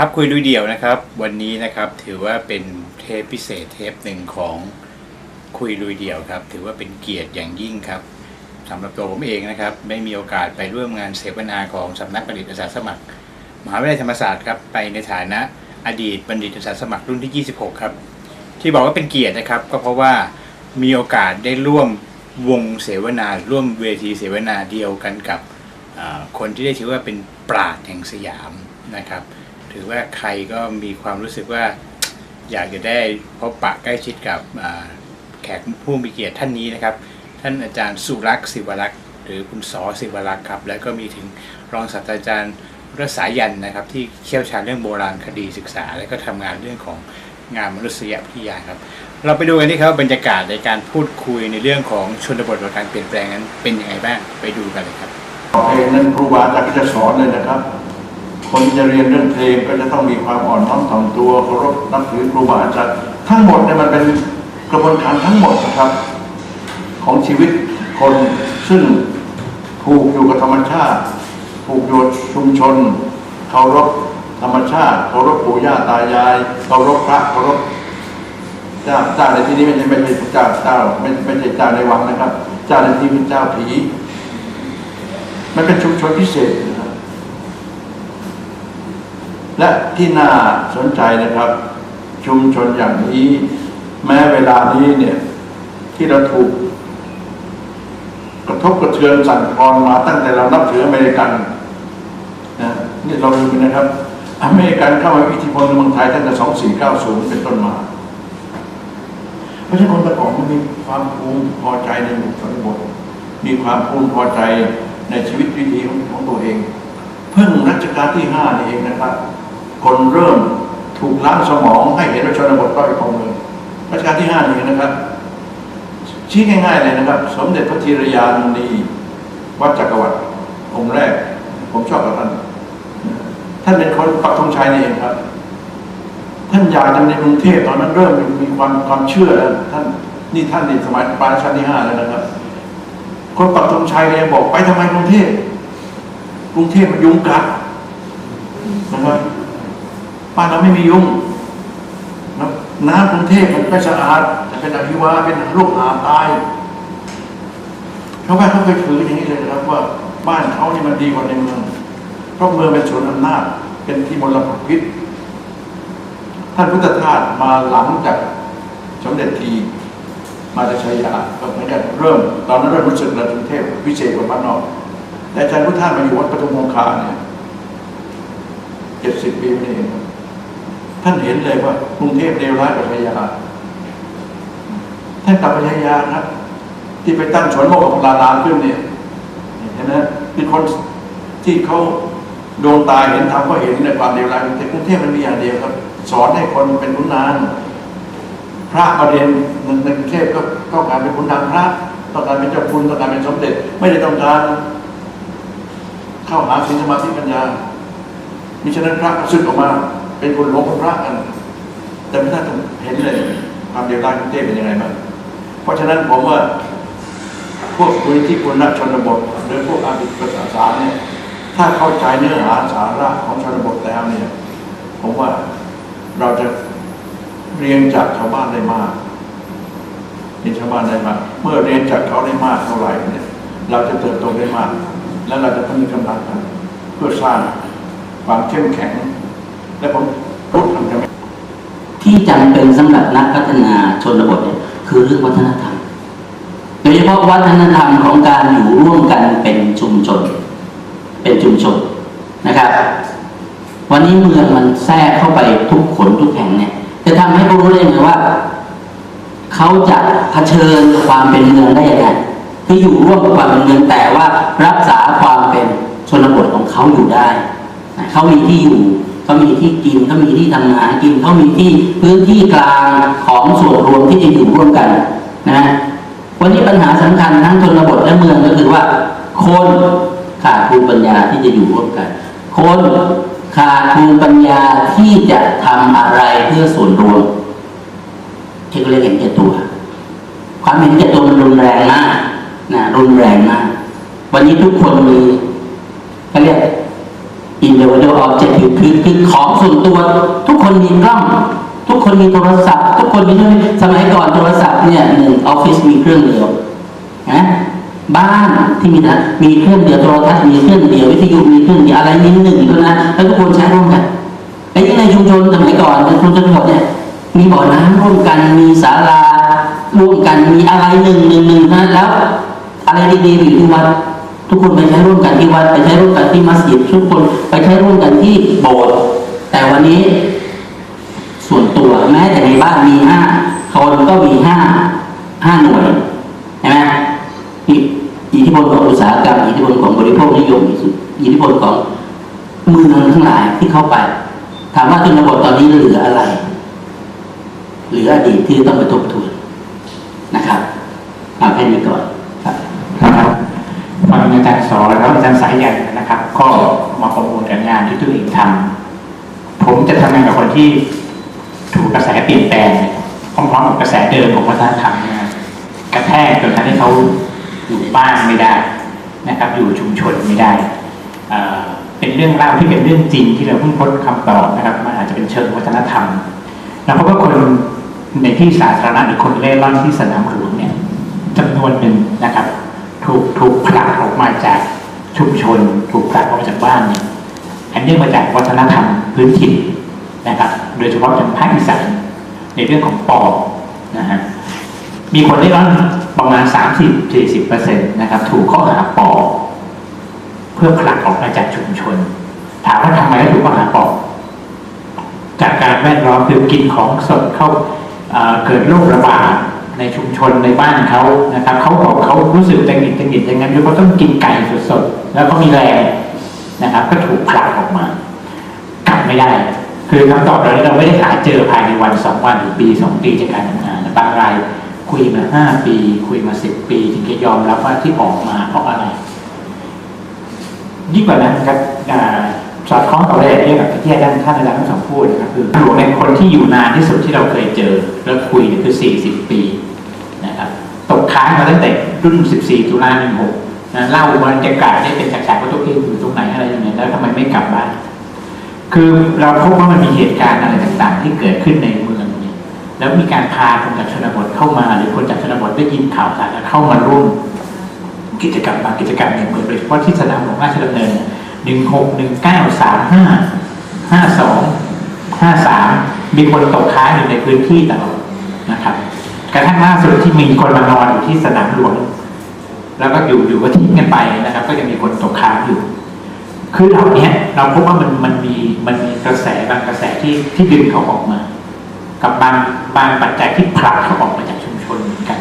ครับคุยดูเดี่ยวนะครับ วันนี้นะครับถือว่าเป็นเทปพิเศษเทปหนึ่งของคุยลุยเดี่ยวครับ ถือว่าเป็นเกียรติอย่างยิ่งครับสำหรับตัวผมเองนะครับไม่มีโอกาสไปร่วมงานเสวนาของสำนักบัณฑิตอาสาสมัคร มหาวิทยาลัยธรรมศาสตร์ครับไปในฐานะอดีตบัณฑิตอาสาสมัครรุ่นที่ 26 ครับ ที่บอกว่าเป็นเกียรตินะครับ ก็เพราะว่ามีโอกาสได้ร่วมวงเสวนา ร่วมเวทีเสวนาเดียวกันกับคนที่ได้ถือว่าเป็นปราดแห่งสยามนะครับ ถือว่าใครก็มีความรู้สึกว่าอยากจะได้พบปะใกล้ชิดกับแขกผู้มีเกียรติท่านนี้นะครับ ท่านอาจารย์สุรักษ์ศิวรักษ์หรือคุณสอศิวรักษ์ครับ แล้วก็มีถึงรองศาสตราจารย์รสายันนะครับ ที่เชี่ยวชาญเรื่องโบราณคดีศึกษา และก็ทำงานเรื่องของงานมนุษยวิทยาครับ เราไปดูกันที่ครับบรรยากาศในการพูดคุยในเรื่องของชนบทและการเปลี่ยนแปลงนั้นเป็นยังไงบ้างไปดูกันเลยครับเพลงนั้นครูบาอาจารย์จะสอนเลยนะครับ คนจะเรียนเรื่องเพลงก็จะต้องมีความอ่อนน้อมถ่อมตัวเคารพนับถือครูบาอาจารย์ทั้งหมดเนี่ยมันเป็นกระบวนการทั้งหมดนะครับ ของชีวิตคนซึ่งผูกอยู่กับธรรมชาติผูกอยู่ชุมชนเคารพธรรมชาติเคารพปู่ย่าตายายเคารพพระเคารพเจ้าเจ้าในที่นี้ไม่ใช่ไม่ใช่เจ้าเจ้าไม่ไม่ใช่เจ้าในวังนะครับ เจ้าในที่เป็นเจ้าผี มันเป็นชุมชนพิเศษ และที่น่าสนใจนะครับ ชุมชนอย่างนี้ แม้เวลานี้เนี่ย ที่เราถูก กระทบกระเทือนสั่นคลอนมาตั้งแต่เรานับถืออเมริกันนะนี่เราลืมไปนะครับ อเมริกันเข้ามามีอิทธิพลในเมืองไทยตั้งแต่ 2490 เป็นต้นมาเพราะฉะนั้นคนตะกอนมันมีความภูมิพอใจในหมู่ชนบทมีความภูมิพอใจในชีวิตวิถีของของตัวเอง เพิ่งรัชกาลที่ห้านี่เองนะครับ คนเริ่มถูกล้างสมองให้เห็นว่าชนบทด้อยกว่าเมืองรัชกาลที่ห้านี่เองนะครับ ชี้ง่ายๆเลยนะครับ สมเด็จพระธีรยานุนีวัดจักรวรรดิองค์แรก ผมชอบกับท่านท่านเป็นคนปักธงชัยนี่เองครับ ท่านอยากจะในกรุงเทพตอนนั้นเริ่มมีความความเชื่อแล้วท่านนี่ท่านในสมัยปลายรัชกาลที่ห้าแล้วนะครับ คนปักธงชัยเนี่ยบอกไปทำไมกรุงเทพกรุงเทพมันยุงกัดนะครับ บ้านเราไม่มียุงนะน้ำกรุงเทพมันไม่สะอาดจะเป็นอหิวาเป็นโรคอาตายชาวบ้านเขาเคยถืออย่างนี้เลยนะครับว่าบ้านเขานี่มันดีกว่าในเมืองเพราะเมืองเป็นส่วนอำนาจเป็นที่มลพิษท่านพุทธทาสมาหลังจากสมเด็จทีมาจากชัยยาก็เหมือนกันเริ่ม ตอนนั้นเริ่มรู้สึกระกรุงเทพวิเศษกว่าบ้านนอกแต่อาจารย์พุทธทาสมาอยู่วัดปทุมคงคาเนี่ยเจ็ดสิบปีนี่เองครับ ท่านเห็นเลยว่ากรุงเทพเลวร้ายกว่าชัยาท่านกลับไปชัยาครับ ที่ไปตั้งสวนโมกของลาลานขึ้นเนี่ยเห็นไหมเป็นคนที่เขาดวงตาเห็นธรรมก็เห็นในความเลวร้ายแต่กรุงเทพมันมีอย่างเดียวครับ สอนให้คนเป็นขุนนางพระประเด็นในในกรุงเทพก็ต้องการเป็นขุนนางพระต้องการเป็นเจ้าคุณต้องการเป็นสมเด็จ ไม่ได้ต้องการเข้าหาศีลสมาธิปัญญามิฉะนั้นพระก็สึกออกมา เป็นคนหลวงคนพระกัน แต่ไม่น่าจะเห็นเลยความเลวร้ายของเทพเป็นยังไงบ้างเพราะฉะนั้นผมว่าพวกคุณที่คุณนักชนบทหรือพวกอาบิภาษาสารเนี่ยถ้าเข้าใจเนื้อหาสาระของชนบทแล้วเนี่ย ผมว่าเราจะเรียนจากชาวบ้านได้มากเรียนชาวบ้านได้มาก เมื่อเรียนจากเขาได้มากเท่าไหร่เนี่ย เราจะเติบโตได้มาก และเราจะต้องมีกำลังกันเพื่อสร้างความเข้มแข็ง และผมพูดทางจะที่จำเป็นสำหรับนักพัฒนาชนบทเนี่ยคือเรื่องวัฒนธรรม โดยเฉพาะวัฒนธรรมของการอยู่ร่วมกันเป็นชุมชน เป็นชุมชนนะครับ วันนี้เมืองมันแทรกเข้าไปทุกขนทุกแห่งเนี่ย จะทำให้พวกรู้ได้ไงว่า เขาจะเผชิญความเป็นเมืองได้ยังไงที่อยู่ร่วมกับความเป็นเมืองแต่ว่ารักษาความเป็นชนบทของเขาอยู่ได้ เขามีที่อยู่ เขามีที่กินเขามีที่ทำงานกินเขามีที่พื้นที่กลางของส่วนรวมที่จะอยู่ร่วมกันนะวันนี้ปัญหาสำคัญทั้งชนบทและเมืองก็คือว่า คนขาดภูมิปัญญาที่จะอยู่ร่วมกัน คนขาดภูมิปัญญาที่จะทำอะไรเพื่อส่วนรวมที่เขาเรียกเห็นแก่ตัว ความเห็นแก่ตัวมันรุนแรงมากนะรุนแรงมากวันนี้ทุกคนมีเขาเรียก individual objective คือคือของส่วนตัว ทุกคนมีกล้องทุกคนมีโทรศัพท์ ทุกคนมีเครื่องสมัยก่อนโทรศัพท์เนี่ยหนึ่งออฟฟิศมีเครื่องเดียวนะบ้านที่มีนะมีเครื่องเดียวโทรทัศน์มีเครื่องเดียววิทยุมีเครื่องเดียวอะไรมีหนึ่งเท่านั้นแล้วทุกคนใช้ร่วมกันไอ้ที่ในชุมชนสมัยก่อนในชุมชนทั้งเนี่ยมีบ่อน้ำร่วมกันมีศาลาร่วมกันมีอะไรหนึ่งหนึ่งหนึ่งนะแล้ว อะไรดีๆอยู่ที่วัด ทุกคนไปใช้ร่วมกันที่วัดไปใช้ร่วมกันที่มัสยิดทุกคนไปใช้ร่วมกันที่โบสถ์แต่วันนี้ ส่วนตัวแม้แต่ในบ้านมีห้าคนก็มีห้าห้าหน่วยใช่ไหมอิทธิพลของอุตสาหกรรมอิทธิพลของบริโภคนิยมอิทธิพลของเมืองทั้งหลายที่เข้าไป ถามว่าชนบทตอนนี้เหลืออะไร เหลืออดีตที่ต้องไปทบทวนนะครับเอาแค่นี้ก่อน ฟังอาจารย์สอนแล้วอาจารย์สายใหญ่นะครับ ก็มาประมวลกับงานที่ตัวเองทำผมจะทำงานกับคนที่ถูกกระแสเปลี่ยนแปลงพร้อมๆกับกระแสเดิมของวัฒนธรรมนยกระแทกจนทำให้เขาอยู่บ้านไม่ได้นะครับ อยู่ชุมชนไม่ได้เป็นเรื่องเล่าที่เป็นเรื่องจริงที่เราเพิ่งพ้นคำตอบนะครับมันอาจจะเป็นเชิงวัฒนธรรม แล้วเพราะว่าคนในที่สาธารณะหรือคนเล่ร่อนที่สนามหลวงเนี่ยจำนวนหนึ่งนะครับ ถูกถูกผลักออกมาจากชุมชน ถูกผลักออกมาจากบ้านเนี่ยอันเนื่องมาจากวัฒนธรรมพื้นถิ่นนะครับ โดยเฉพาะทางภาคอีสานในเรื่องของปอบนะฮะมีคนได้ร้อนประมาณ 30-40%นะครับ ถูกข้อหาปอบเพื่อผลักออกมาจากชุมชน ถามว่าทำไมถึงถูกข้อหาปอบจากการแวดล้อมคือกินของสดเข้าเกิดโรคระบาด ในชุมชนในบ้านเขานะครับเขาบอกเขารู้สึกตังหงิดตังหิดอย่างนั้นด้วยเขาต้องกินไก่สดๆแล้วก็มีแรงนะครับ ก็ถูกผลักออกมากลับไม่ได้ คือคำตอบเราเราไม่ได้หาเจอภายในวันสองวันหรือปีสองปีจากการทำงานบางรายคุยมาห้าปี คุยมาสิบปีถึงจะยอมรับว่าที่ออกมาเพราะอะไรยิ่งกว่านั้นครับอ่าสอดคล้องกับรายละเอียดกับที่อาจารย์ท่านอาจารย์ทั้งสองพูดนะครับคือหลวงในคนที่อยู่นานที่สุดที่เราเคยเจอ แล้วคุยคือ 40 ปีนะครับ ตกค้างมาตั้งแต่รุ่น 14 ตุลา16นะเล่าบรรยากาศได้เป็นฉากๆว่าตัวเองอยู่ตรงไหนอะไรยังไงแล้วทำไมไม่กลับบ้านคือเราพบว่ามันมีเหตุการณ์อะไรต่างๆ ที่เกิดขึ้นในเมืองนี่ยแล้วมีการพาคนจากชนบทเข้ามา หรือคนจากชนบทได้ยินข่าวสารแล้วเข้ามาร่วมกิจกรรมบางกิจกรรมในเมืองโดยเฉพาะที่สนามหลวงราชดำเนินหนึ่งหกหนึ่งเก้าสามห้าห้าสองห้าสามมีคนตกค้างอยู่ในพื้นที่ตลอดนะครับ กระทั่งล่าสุดที่มีคนมานอนอยู่ที่สนามหลวง แล้วก็อยู่อยู่ก็ทิ้งกันไปนะครับ ก็ยังมีคนตกค้างอยู่ คือเหล่านี้เราพบว่ามันมันมีมันมีกระแสบางกระแสที่ที่ดึงเขาออกมา กับบางบางปัจจัยที่ผลักเขาออกมาจากชุมชนเหมือนกัน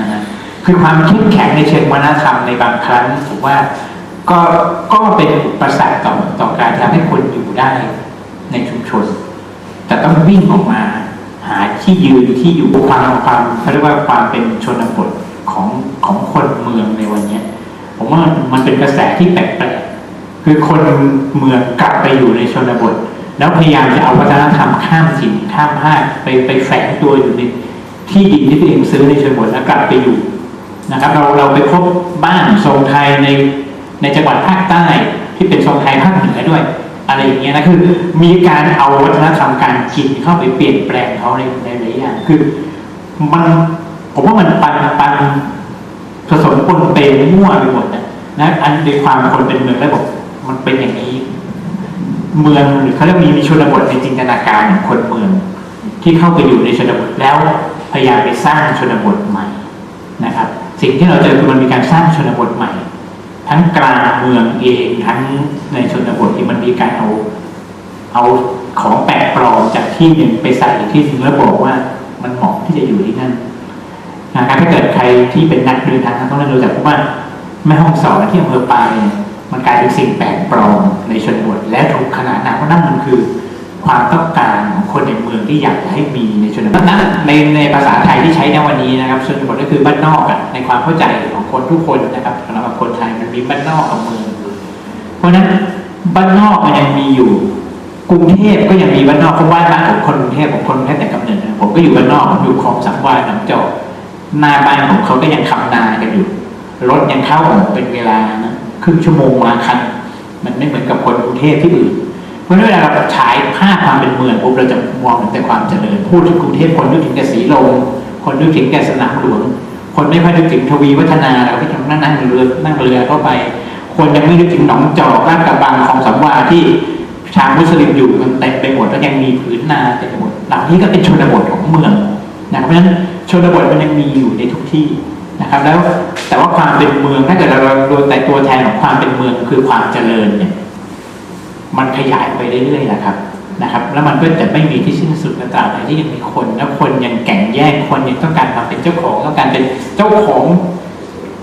นะฮะคือความเข้มแข็งในเชิงวัฒนธรรมในบางครั้งผมว่าก็ก็เป็นอุปสรรคต่อต่อการทำให้คนอยู่ได้ในชุมชน แต่ต้องวิ่งออกมา หาที่ยืนที่อยู่ความความเขาเรียกว่าความเป็นชนบทของของคนเมืองในวันเนี้ยผมว่ามันเป็นกระแสที่แปลกๆคือคนเมืองกลับไปอยู่ในชนบท แล้วพยายามจะเอาวัฒนธรรมข้ามถิ่นข้ามภาคไปไปแฝงตัวอยู่ในที่ดินที่ตัวเองซื้อในชนบทแล้วกลับไปอยู่นะครับ เราเราไปพบบ้านทรงไทยในในจังหวัดภาคใต้ที่เป็นทรงไทยภาคเหนือด้วย อะไรอย่างเงี้ยนะคือมีการเอาวัฒนธรรมการกินเข้าไปเปลี่ยนแปลงเขาในในหลายอย่างคือมันผมว่ามันปันปันผสมปนเปมั่วไปหมดนะนะอันในความคนเป็นเมืองแล้วบอกมันเป็นอย่างนี้ เมืองหรือเขาเรียกมีมีชนบทในจินตนาการของคนเมือง ที่เข้าไปอยู่ในชนบทแล้วพยายามไปสร้างชนบทใหม่นะครับ สิ่งที่เราเจอคือมันมีการสร้างชนบทใหม่ ทั้งกลางเมืองเองทั้งในชนบทที่มันมีการเอาเอาของแปลกปลอมจากที่หนึ่งไปใส่ที่หนึ่งแล้วบอกว่ามันเหมาะที่จะอยู่ที่นั่นนะครับถ้าเกิดใครที่เป็นนักเดินทางต้องรู้จักพราะว่าแม่ห้องสอนที่อำเภอปลายมันกลายเป็นสิ่งแปลกปลอมในชนบทและถูกขนาดนั้นเพรานั่นมันคือความต้องการของคนในเมืองที่อยากจะให้มีในชนบทนั้นในในภาษาไทยที่ใช้ในวันนี้นะครับชนบทก็คือบ้านนอกอะในความเข้าใจของคนทุกคนนะครับสำหรับคนไทย มันมีบ้านนอกกับเมืองเพราะนั้นบ้านนอกมันยังมีอยู่กรุงเทพก็ยังมีบ้านนอกเพราะบ้านบ้านผมคนกรุงเทพผมคนกรุงเทพแต่กำเนิดนะผมก็อยู่บ้านนอกผมอยู่คลองสามวาหนองจอกหน้าบ้านของเขาก็ยังขับนากันอยู่รถยังเข้าออกเป็นเวลานะครึ่งชั่วโมงละคันมันไม่เหมือนกับคนกรุงเทพที่อื่นเพราะฉะนั้นเวลาเราฉายภาพความเป็นเมืองปุ๊บเราจะมองถึงแต่ความเจริญพูดถึงกรุงเทพคนนึกถึงแต่สีลมคนนึกถึงแต่สนามหลวง คนไม่ค่อยนึกถึงทวีวัฒนาเราก็จะนั่งนั่งเรือนั่งเรือเข้าไป คนยังไม่นึกถึงหนองจอกลาดกระบังของสำวาที่ชาวมุสลิมอยู่กันเต็มไปหมดแล้วยังมีผืนนาเต็มไปหมดหล่านี้ก็เป็นชนบทของเมืองนะครับเพราะฉะนั้นชนบทมันยังมีอยู่ในทุกที่นะครับ แล้วแต่ว่าความเป็นเมืองถ้าเกิดเราดูแต่ตัวแทนของความเป็นเมืองคือความเจริญเนี่ยมันขยายไปเรื่อยๆนะครับ นะครับ แล้วมันก็จะไม่มีที่สิ้นสุดตราบใดที่ยังมีคน แล้วคนยังแข่งแย่งคนยังต้องการความเป็นเจ้าของต้องการเป็นเจ้าของ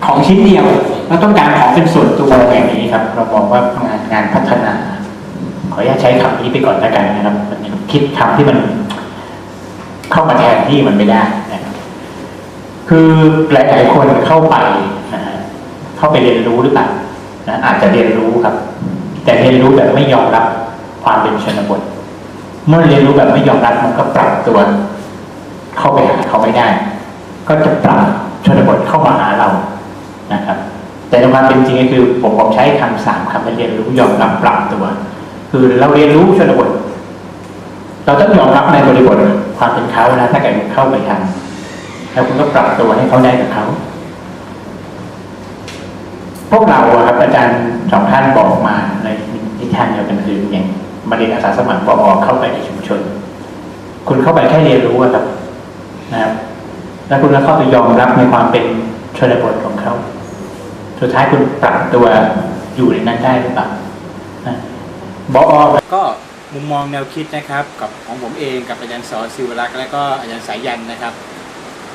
ของชิ้นเดียวแล้วต้องการของเป็นส่วนตัวแบบนี้ครับ เรามองว่างานงานพัฒนา ขออนุญาตใช้คำนี้ไปก่อนล้วกันนะครับมันคิดคำที่มันเข้ามาแทนที่มันไม่ได้นะครับคือหลายๆคนเข้าไปนะฮะเข้าไปเรียนรู้หรือเปล่านะอาจจะเรียนรู้ครับ แต่เรียนรู้แบบไม่ยอมรับความเป็นชนบท เมื่อเรียนรู้แบบไม่ยอมรับมันก็ปรับตัว เข้าไปหาเขาไม่ได้ ก็จะปรับชนบทเข้ามาหาเรานะครับ แต่ในความเป็นจริงก็คือผมผมใช้คำสามคำว่าเรียนรู้ยอมรับปรับตัว คือเราเรียนรู้ชนบท เราต้องยอมรับในบริบทความเป็นเขานะถ้าเกิดเข้าไปทำแล้วคุณก็ปรับตัวให้เขาได้กับเขาพวกเราครับอาจารย์สองท่านบอกมาในนิทานเดียวกันคืออย่าง มาเรียนอาสาสมัครปอเข้าไปในชุมชน คุณเข้าไปแค่เรียนรู้อะครับนะครับ แล้วคุณก็เข้าไปยอมรับในความเป็นชนบทของเขา สุดท้ายคุณปรับตัวอยู่ในนั้นได้หรือเปล่าบอก็มุมมองแนวคิดนะครับ กับของผมเองกับอาจารย์สอนศิวรักษ์และก็อาจารย์สายยันนะครับ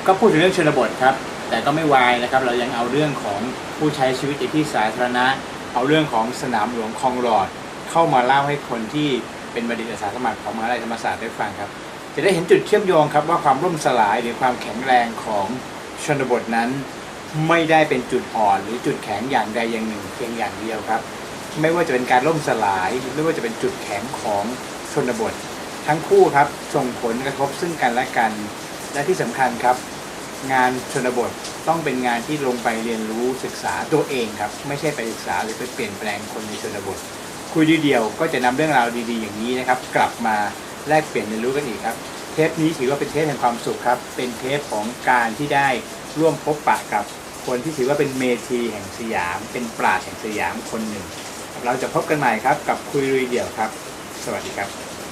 ก็พูดถึงเรื่องชนบทครับ แต่ก็ไม่วายนะครับ เรายังเอาเรื่องของผู้ใช้ชีวิตในที่สาธารณะ เอาเรื่องของสนามหลวงคลองหลอด เข้ามาเล่าให้คนที่เป็นบัณฑิตอาสาสมัครของมหาลัยธรรมศาสตร์ได้ฟังครับ จะได้เห็นจุดเชื่อมโยงครับว่าความล่มสลายหรือความแข็งแรงของชนบทนั้น ไม่ได้เป็นจุดอ่อน หรือจุดแข็งอย่างใดอย่างหนึ่งเพียงอย่างเดียวครับ ไม่ว่าจะเป็นการล่มสลาย ไม่ว่าจะเป็นจุดแข็งของชนบท ทั้งคู่ครับส่งผลกระทบซึ่งกันและกัน และที่สำคัญครับ งานชนบทต้องเป็นงานที่ลงไปเรียนรู้ศึกษาตัวเองครับ ไม่ใช่ไปศึกษาหรือไปเปลี่ยนแปลงคนในชนบท คุยดีเดียวก็จะนำเรื่องราวดีๆอย่างนี้นะครับ กลับมาแลกเปลี่ยนเรียนรู้กันอีกครับ เทปนี้ถือว่าเป็นเทปแห่งความสุขครับ เป็นเทปของการที่ได้ร่วมพบปะกับ คนที่ถือว่าเป็นเมธีแห่งสยาม เป็นปราชญ์แห่งสยามคนหนึ่ง เราจะพบกันใหม่ครับกับคุยดีเดียวครับ สวัสดีครับ